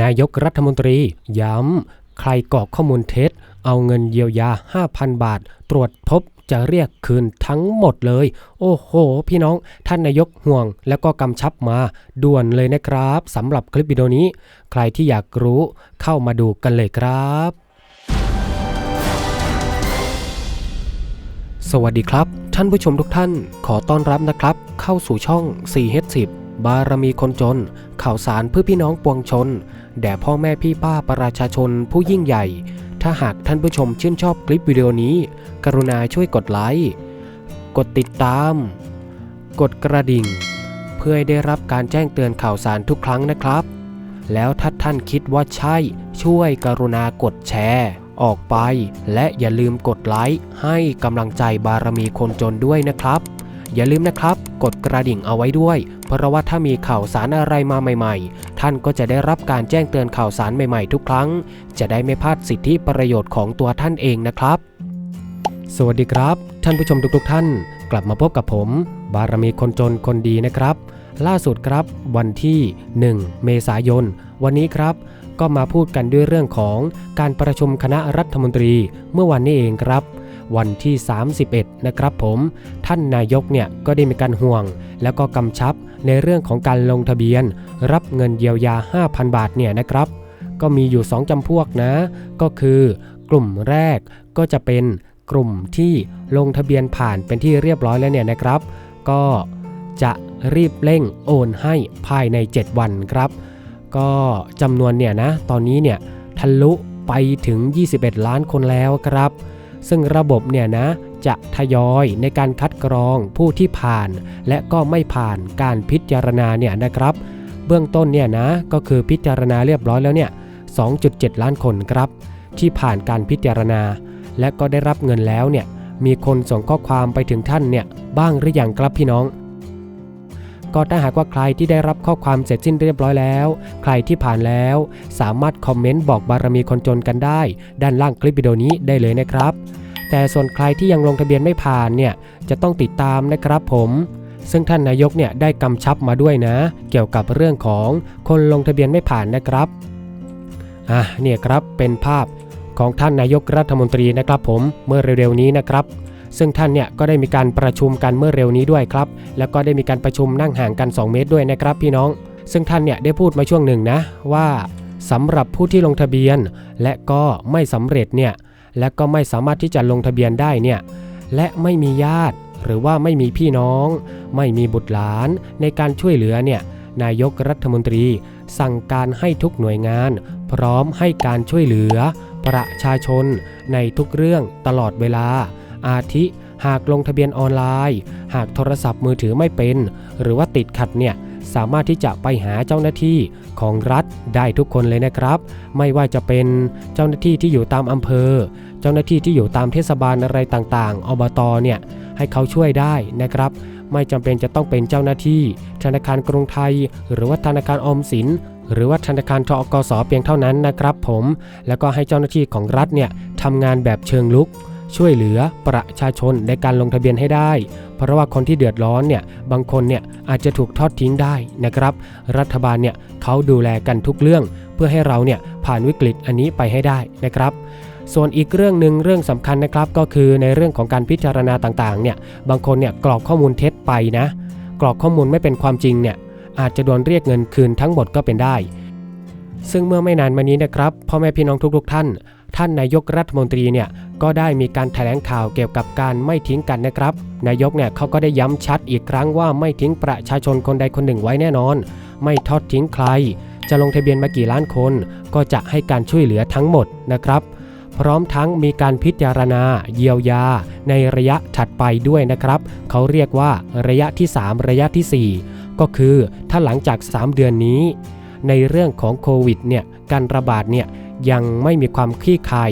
นายกรัฐมนตรีย้ำ ใครกรอกข้อมูลเท็จ เอาเงินเยียวยา 5,000 บาท ตรวจพบจะเรียกคืนทั้งหมดเลย โอ้โห พี่น้อง ท่านนายกห่วง แล้วก็กำชับมา ด่วนเลยนะครับสำหรับคลิปวิดีโอนี้ ใครที่อยากรู้เข้ามาดูกันเลยครับสวัสดีครับ ท่านผู้ชมทุกท่าน ขอต้อนรับนะครับ เข้าสู่ช่อง 4H10 บารมีคนจน ข่าวสารเพื่อพี่น้องปวงชน แด่พ่อแม่พี่ป้าประชาชนผู้ยิ่งใหญ่ ถ้าหากท่านผู้ชมชื่นชอบคลิปวิดีโอนี้ กรุณาช่วยกดไลค์ กดติดตาม กดกระดิ่ง เพื่อให้ได้รับการแจ้งเตือนข่าวสารทุกครั้งนะครับ แล้วถ้าท่านคิดว่าใช่ ช่วยกรุณากดแชร์ ออกไป และอย่าลืมกดไลค์ให้กำลังใจบารมีคนจนด้วยนะครับ อย่าลืมนะครับ กดกระดิ่งเอาไว้ด้วย เพราะว่าถ้ามีข่าวสารอะไรมาใหม่ ๆ ท่านก็จะได้รับการแจ้งเตือนข่าวสารใหม่ๆ ทุกครั้ง จะได้ไม่พลาดสิทธิประโยชน์ของตัวท่านเองนะครับ สวัสดีครับ ท่านผู้ชมทุกๆ ท่าน กลับมาพบกับผม บารมีคนจนคนดีนะครับ ล่าสุดครับวันที่ 1 เมษายน วันนี้ครับก็มาพูดกันด้วยเรื่องของการประชุมคณะรัฐมนตรีเมื่อวันนี้เองครับ วันที่ 31 นะครับผม ท่านนายกเนี่ยก็ได้มีการห่วง แล้วก็กำชับในเรื่องของการลงทะเบียน รับเงินเยียวยา 5,000 บาทเนี่ยนะครับ ก็มีอยู่ 2จำพวกนะ ก็คือกลุ่มแรกก็จะเป็นกลุ่มที่ลงทะเบียนผ่านเป็นที่เรียบร้อยแล้วเนี่ยนะครับ ก็จะรีบเร่งโอนให้ภายใน 7 วันครับ ก็จำนวนเนี่ยนะ ตอนนี้เนี่ยทะลุไปถึง 21 ล้านคนแล้วครับ ซึ่งระบบเนี่ยนะจะทยอยในการคัดกรองผู้ที่ผ่าน และก็ไม่ผ่านการพิจารณาเนี่ยนะครับ เบื้องต้นเนี่ยนะก็คือพิจารณาเรียบร้อยแล้วเนี่ย 2.7 ล้านคนครับ ที่ผ่านการพิจารณา และก็ได้รับเงินแล้วเนี่ยมีคนส่งข้อความไปถึงท่านเนี่ยบ้างหรืออยังครับพี่น้องก็ถ้าหากว่าใครที่ได้รับข้อความเสร็จสิ้นเรียบร้อยแล้ว ใครที่ผ่านแล้ว สามารถคอมเมนต์บอกบารมีคนจนกันได้ ด้านล่างคลิปวิดีโอนี้ได้เลยนะครับ แต่ส่วนใครที่ยังลงทะเบียนไม่ผ่านเนี่ยจะต้องติดตามนะครับผม ซึ่งท่านนายกเนี่ยได้กำชับมาด้วยนะ เกี่ยวกับเรื่องของคนลงทะเบียนไม่ผ่านนะครับอะเนี่ยครับเป็นภาพของท่านนายกรัฐมนตรีนะครับผมเมื่อเร็วๆนี้นะครับซึ่งท่านเนี่ยก็ได้มีการประชุมกันเมื่อเร็วนี้ด้วยครับ แล้วก็ได้มีการประชุมนั่งห่างกัน 2 เมตรด้วยนะครับพี่น้อง ซึ่งท่านเนี่ยได้พูดมาช่วงหนึ่งนะว่าสำหรับผู้ที่ลงทะเบียน และก็ไม่สำเร็จเนี่ย และก็ไม่สามารถที่จะลงทะเบียนได้เนี่ยและไม่มีญาติหรือว่าไม่มีพี่น้อง ไม่มีบุตรหลานในการช่วยเหลือเนี่ยนายกรัฐมนตรี สั่งการให้ทุกหน่วยงาน พร้อมให้การช่วยเหลือ ประชาชน ในทุกเรื่องตลอดเวลา อาทิหากลงทะเบียนออนไลน์ หากโทรศัพท์มือถือไม่เป็น หรือว่าติดขัดเนี่ย สามารถที่จะไปหาเจ้าหน้าที่ของรัฐได้ทุกคนเลยนะครับ ไม่ว่าจะเป็นเจ้าหน้าที่ที่อยู่ตามอำเภอ เจ้าหน้าที่ที่อยู่ตามเทศบาลอะไรต่างๆ อบตเนี่ยให้เขาช่วยได้นะครับ ไม่จำเป็นจะต้องเป็นเจ้าหน้าที่ ธนาคารกรุงไทย หรือว่าธนาคารออมสินหรือว่าธนาคารทอกสเพียงเท่านั้นนะครับ ผม แล้วก็ให้เจ้าหน้าที่ของรัฐเนี่ยทำงานแบบเชิงลุก ช่วยเหลือประชาชนในการลงทะเบียนให้ได้ เพราะว่าคนที่เดือดร้อนเนี่ยบางคนเนี่ยอาจจะถูกทอดทิ้งได้นะครับ รัฐบาลเนี่ยเขาดูแลกันทุกเรื่อง เพื่อให้เราเนี่ยผ่านวิกฤตอันนี้ไปให้ได้นะครับส่วนอีกเรื่องหนึ่งเรื่องสำคัญนะครับก็คือในเรื่องของการพิจารณาต่างๆเนี่ยบางคนเนี่ยกรอกข้อมูลเท็จไปนะ กรอกข้อมูลไม่เป็นความจริงเนี่ยอาจจะโดนเรียกเงินคืนทั้งหมดก็เป็นได้ ซึ่งเมื่อไม่นานมานี้นะครับพ่อแม่พี่น้องทุกๆท่าน ท่านนายกรัฐมนตรีเนี่ยก็ได้มีการแถลงข่าวเกี่ยวกับการไม่ทิ้งกันนะครับ นายกเนี่ยเขาก็ได้ย้ำชัดอีกครั้งว่าไม่ทิ้งประชาชนคนใดคนหนึ่งไว้แน่นอน ไม่ทอดทิ้งใคร จะลงทะเบียนมากี่ล้านคน ก็จะให้การช่วยเหลือทั้งหมดนะครับ พร้อมทั้งมีการพิจารณา เยียวยา ในระยะถัดไปด้วยนะครับ เขาเรียกว่าระยะที่ 3 ระยะทีสี่4 ก็คือถ้าหลังจาก 3 เดือนนี้ ในเรื่องของโควิดเนี่ยการระบาดเนี่ย ยังไม่มีความคลี่คลาย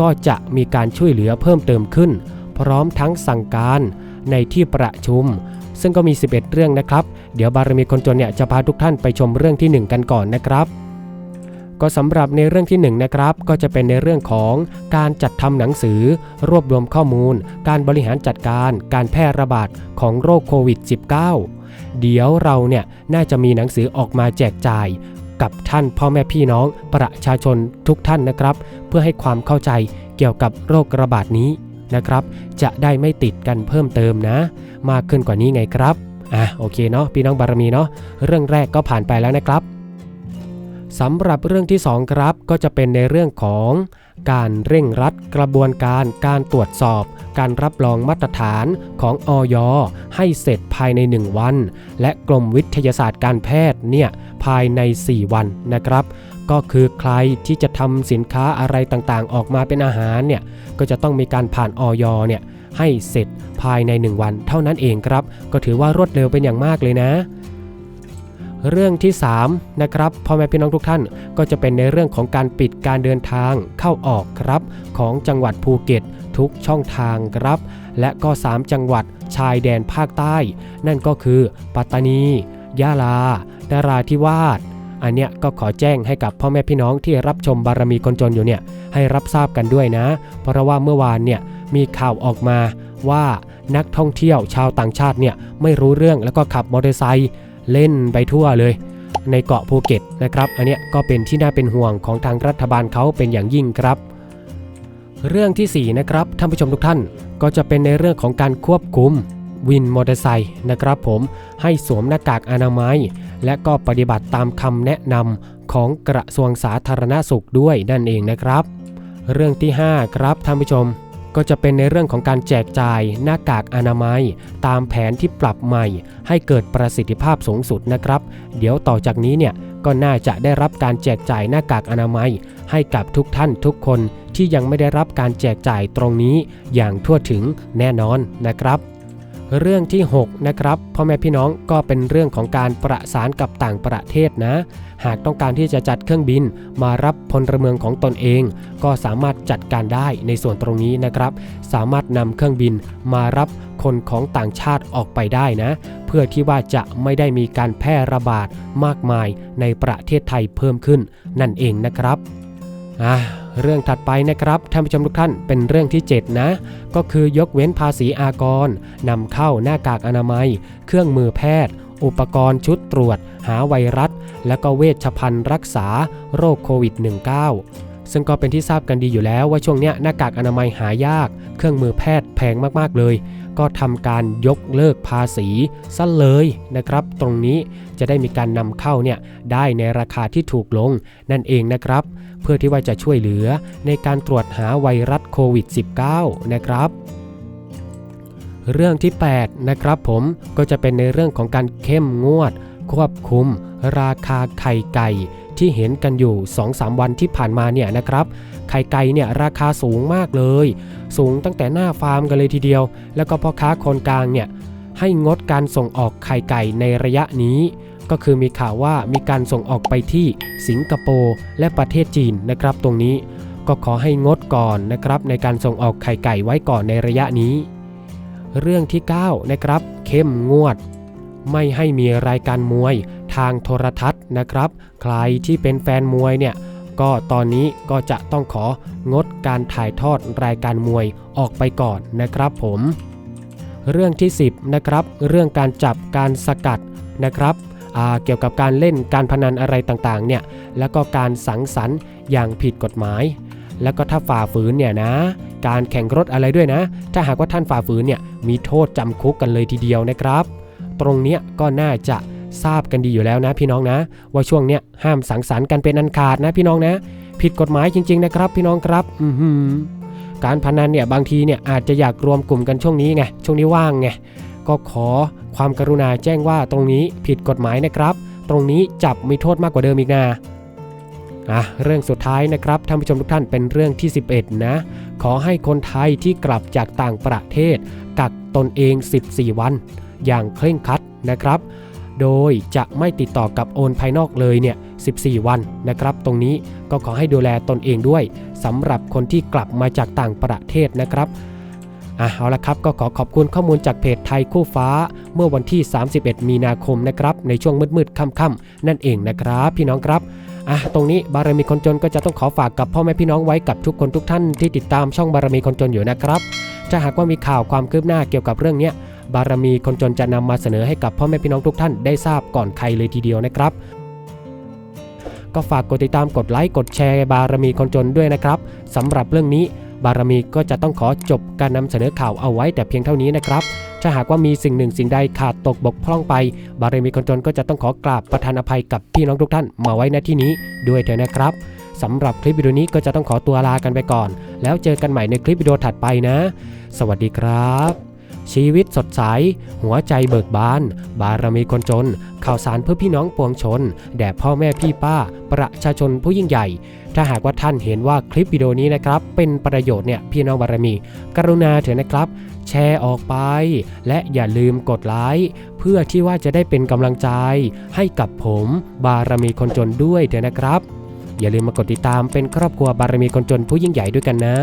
ก็จะมีการช่วยเหลือเพิ่มเติมขึ้น พร้อมทั้งสั่งการในที่ประชุม ซึ่งก็มี 11 เรื่องนะครับ เดี๋ยวบารมีคนจนเนี่ยจะพาทุกท่านไปชมเรื่องที่ 1 กันก่อนนะครับ ก็สำหรับในเรื่องที่1นงนะครับ ก็จะเป็นในเรื่องของการจัดทำหนังสือ รวบรวมข้อมูล การบริหารจัดการ การแพร่ระบาดของโรคโควิด -19 เดี๋ยวเราเนี่ยน่าจะมีหนังสือออกมาแจกจ่าย กับท่านพ่อแม่พี่น้องประชาชนทุกท่านนะครับ เพื่อให้ความเข้าใจเกี่ยวกับโรคระบาดนี้นะครับ จะได้ไม่ติดกันเพิ่มเติมนะ มากขึ้นกว่านี้ไงครับอะโอเคเนาะพี่น้องบารมีเนาะเรื่องแรกก็ผ่านไปแล้วนะครับ สำหรับเรื่องที่สองครับก็จะเป็นในเรื่องของการเร่งรัดกระบวนการการตรวจสอบ การรับรองมาตรฐานของอย ให้เสร็จภายใน 1 วัน และกรมวิทยาศาสตร์การแพทย์เนี่ยภายใน 4 วันนะครับ ก็คือใครที่จะทำสินค้าอะไรต่างๆ ออกมาเป็นอาหารเนี่ยก็จะต้องมีการผ่านอยเนี่ยให้เสร็จภายใน 1 วัน เท่านั้นเองครับ ก็ถือว่ารวดเร็วเป็นอย่างมากเลยนะ เรื่องที่3นะครับพ่อแม่พี่น้องทุกท่านก็จะเป็นในเรื่องของการปิดการเดินทางเข้าออกครับ ของจังหวัดภูเก็ตทุกช่องทางครับ และก็ 3 จังหวัดชายแดนภาคใต้ นั่นก็คือปัตตานียะลานราธิวาสอันเนี้ยก็ขอแจ้งให้กับพ่อแม่พี่น้องที่รับชมบารมีคนจนอยู่เนี่ยให้รับทราบกันด้วยนะ เพราะว่าเมื่อวานเนี่ยมีข่าวออกมาว่านักท่องเที่ยวชาวต่างชาติเนี่ยไม่รู้เรื่องแล้วก็ขับมอเตอร์ไซค์ เล่นไปทั่วเลย ในเกาะภูเก็ตนะครับ อันนี้ก็เป็นที่น่าเป็นห่วงของทางรัฐบาลเขาเป็นอย่างยิ่งครับ เรื่องที่ 4 นะครับท่านผู้ชมทุกท่านก็จะเป็นในเรื่องของการควบคุมวินมอเตอร์ไซค์นะครับผมให้สวมหน้ากากอนามัย และก็ปฏิบัติตามคำแนะนำของกระทรวงสาธารณสุขด้วยนั่นเองนะครับ เรื่องที่ 5 ครับท่านผู้ชม ก็จะเป็นในเรื่องของการแจกจ่ายหน้ากากอนามัย ตามแผนที่ปรับใหม่ ให้เกิดประสิทธิภาพสูงสุดนะครับ เดี๋ยวต่อจากนี้เนี่ยก็น่าจะได้รับการแจกจ่ายหน้ากากอนามัย ให้กับทุกท่านทุกคนที่ยังไม่ได้รับการแจกจ่ายตรงนี้อย่างทั่วถึงแน่นอนนะครับ เรื่องที่ 6 นะครับพ่อแม่พี่น้องก็เป็นเรื่องของการประสานกับต่างประเทศนะ หากต้องการที่จะจัดเครื่องบินมารับพลเมืองของตนเอง ก็สามารถจัดการได้ในส่วนตรงนี้นะครับ สามารถนำเครื่องบินมารับคนของต่างชาติออกไปได้นะ เพื่อที่ว่าจะไม่ได้มีการแพร่ระบาดมากมายในประเทศไทยเพิ่มขึ้นนั่นเองนะครับ อ่าเรื่องถัดไปนะครับท่านผู้ชมทุกท่านเป็นเรื่องที่ 7 นะ ก็คือยกเว้นภาษีอากรนำเข้าหน้ากากอนามัย เครื่องมือแพทย์ อุปกรณ์ชุดตรวจ หาไวรัส และก็เวชภัณฑ์รักษาโรคโควิด -19 ซึ่งก็เป็นที่ทราบกันดีอยู่แล้วว่าช่วงเนี้ยหน้ากากอนามัยหายาก เครื่องมือแพทย์แพงมากๆเลย ก็ทำการยกเลิกภาษีซะเลยนะครับ ตรงนี้จะได้มีการนำเข้าเนี่ยได้ในราคาที่ถูกลงนั่นเองนะครับ เพื่อที่ว่าจะช่วยเหลือในการตรวจหาไวรัสโควิด -19 นะครับเรื่องที่ 8 นะครับผมก็จะเป็นในเรื่องของการเข้มงวด ควบคุม ราคาไข่ไก่ ที่เห็นกันอยู่ 2-3 วันที่ผ่านมาเนี่ยนะครับ ไข่ไก่เนี่ยราคาสูงมากเลย สูงตั้งแต่หน้าฟาร์มกันเลยทีเดียว แล้วก็พ่อค้าคนกลางเนี่ยให้งดการส่งออกไข่ไก่ในระยะนี้ ก็คือมีข่าวว่ามีการส่งออกไปที่สิงคโปร์และประเทศจีนนะครับ ตรงนี้ก็ขอให้งดก่อนนะครับในการส่งออกไข่ไก่ไว้ก่อนในระยะนี้ เรื่องที่ 9 นะครับ เข้มงวด ไม่ให้มีรายการมวยทางโทรทัศน์นะครับ ใครที่เป็นแฟนมวยเนี่ยก็ตอนนี้ก็จะต้องของดการถ่ายทอดรายการมวยออกไปก่อนนะครับผม เรื่องที่ 10นะครับเรื่องการจับการสกัดนะครับเกี่ยวกับการเล่นการพนันอะไรต่างๆเนี่ยแล้วก็การสังสรรค์อย่างผิดกฎหมาย แล้วก็ถ้าฝ่าฝืนเนี่ยนะ การแข่งรถอะไรด้วยนะ ถ้าหากว่าท่านฝ่าฝืนเนี่ยมีโทษจำคุกกันเลยทีเดียวนะครับ ตรงเนี้ยก็น่าจะทราบกันดีอยู่แล้วนะพี่น้องนะ ว่าช่วงเนี้ยห้ามสังสรรค์กันเป็นอันขาดนะพี่น้องนะ ผิดกฎหมายจริง ๆ นะครับ พี่น้องครับอืการพนันเนี่ยบางทีเนี่ยอาจจะอยากรวมกลุ่มกันช่วงนี้ไงช่วงนี้ว่างไงก็ขอความกรุณาแจ้งว่าตรงนี้ผิดกฎหมายนะครับ ตรงนี้จับมีโทษมากกว่าเดิมอีกนะอะเรื่องสุดท้ายนะครับท่านผู้ชมทุกท่านเป็นเรื่องที่ 11 นะ ขอให้คนไทยที่กลับจากต่างประเทศกักตนเอง 14 วัน อย่างเคร่งครัดนะครับ โดยจะไม่ติดต่อกับโอนภายนอกเลยเนี่ย 14 วันนะครับ ตรงนี้ก็ขอให้ดูแลตนเองด้วยสำหรับคนที่กลับมาจากต่างประเทศนะครับอะเอาละครับก็ขอขอบคุณข้อมูลจากเพจไทยคู่ฟ้า เมื่อวันที่ 31 มีนาคมนะครับในช่วงมืดๆค่ำๆนั่นเองนะครับ พี่น้องครับอะตรงนี้บารมีคนจนก็จะต้องขอฝากกับพ่อแม่พี่น้องไว้กับทุกคนทุกท่านที่ติดตามช่องบารมีคนจนอยู่นะครับถ้าหากว่ามีข่าวความคืบหน้าเกี่ยวกับเรื่องเนี้ย บารมีคนจนจะนำมาเสนอให้กับพ่อแม่พี่น้องทุกท่านได้ทราบก่อนใครเลยทีเดียวนะครับ ก็ฝากกดติดตามกดไลค์กดแชร์บารมีคนจนด้วยนะครับสำหรับเรื่องนี้บารมีก็จะต้องขอจบการนำเสนอข่าวเอาไว้แต่เพียงเท่านี้นะครับถ้าหากว่ามีสิ่งหนึ่งสิ่งใดขาดตกบกพร่องไป บารมีคนจนก็จะต้องขอกราบประทานอภัยกับพี่น้องทุกท่านมาไว้ณที่นี้ด้วยเถอะนะครับสำหรับคลิปวิดีโอนี้ก็จะต้องขอตัวลากันไปก่อน แล้วเจอกันใหม่ในคลิปวิดีโอถัดไปนะ สวัสดีครับ ชีวิตสดใส หัวใจเบิกบาน บารมีคนจน ข่าวสารเพื่อพี่น้องปวงชน แด่พ่อแม่พี่ป้า ประชาชนผู้ยิ่งใหญ่ ถ้าหากว่าท่านเห็นว่าคลิปวิดีโอนี้นะครับ เป็นประโยชน์เนี่ยพี่น้องบารมี กรุณาเถอะนะครับ แชร์ออกไป และอย่าลืมกดไลค์เพื่อที่ว่าจะได้เป็นกำลังใจ ให้กับผมบารมีคนจนด้วยเถอะนะครับ อย่าลืมมากดติดตามเป็นครอบครัวบารมีคนจนผู้ยิ่งใหญ่ด้วยกันนะ